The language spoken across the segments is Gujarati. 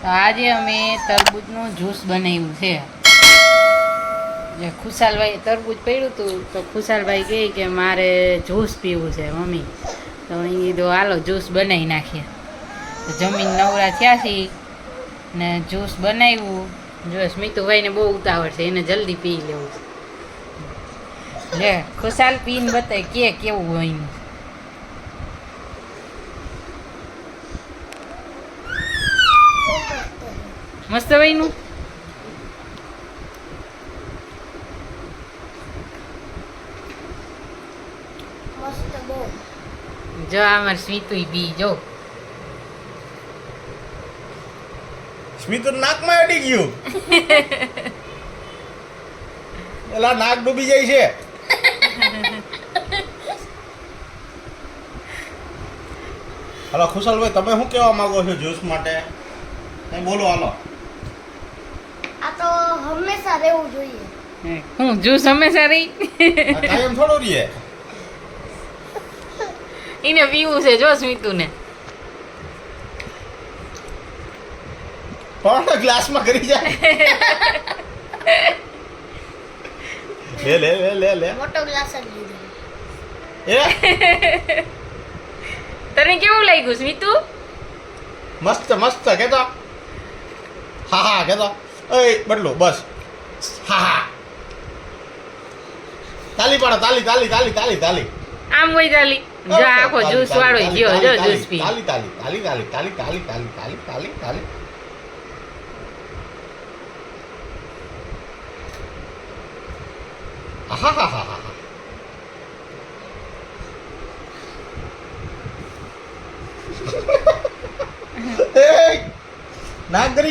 તો આજે અમે તરબૂચનું જ્યુસ બનાવ્યું છે. જે ખુશાલભાઈ તરબૂચ પડ્યું હતું, તો ખુશાલભાઈ કહે કે મારે જ્યુસ પીવું છે મમ્મી. તો અહીં કીધું, હાલો, જ્યુસ બનાવી નાખીએ. તો જમીન નવરા થયા છીએ ને જ્યુસ બનાવ્યું. જો સ્મિતુભાઈને બહુ ઉતાવળ છે, એને જલ્દી પી લેવું છે. લે, ખુશાલ પીને બતાય કે કેવું હોય મસ્ત ભાઈનું મસ્ત જો અમાર સ્મિતુ બી જો. સ્મિતુ નાકમાં અડી ગયું. એલા નાક ડૂબી જાય છે. હલો ખુશાલભાઈ તમે શું કહેવા માંગો છો જ્યુસ માટે? કઈ બોલો હાલો. આ તો હંમેશા રહેવું જોઈએ. હું. જ્યુસ હંમેશા રહી. કાયમ થોડો રહીએ. એને પીવું છે જો સ્મિતુને. પણ ગ્લાસમાં કરી જાય. લે લે લે લે લે. મોટો ગ્લાસ જ લીધો. એ? તને કેવું લાગ્યું સ્મિતુ? મસ્ત મસ્ત કેતો. હા હા કેતો. એ બદલો બસ હા હા તાલી પાડો તાલી તાલી તાલી તાલી તાલી આમ હોય તાલી જો આખો જ્યુસ વાળો જો જો જ્યુસ પી તાલી તાલી તાલી તાલી તાલી તાલી તાલી તાલી તાલી તાલી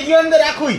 ગયો અંદર આખું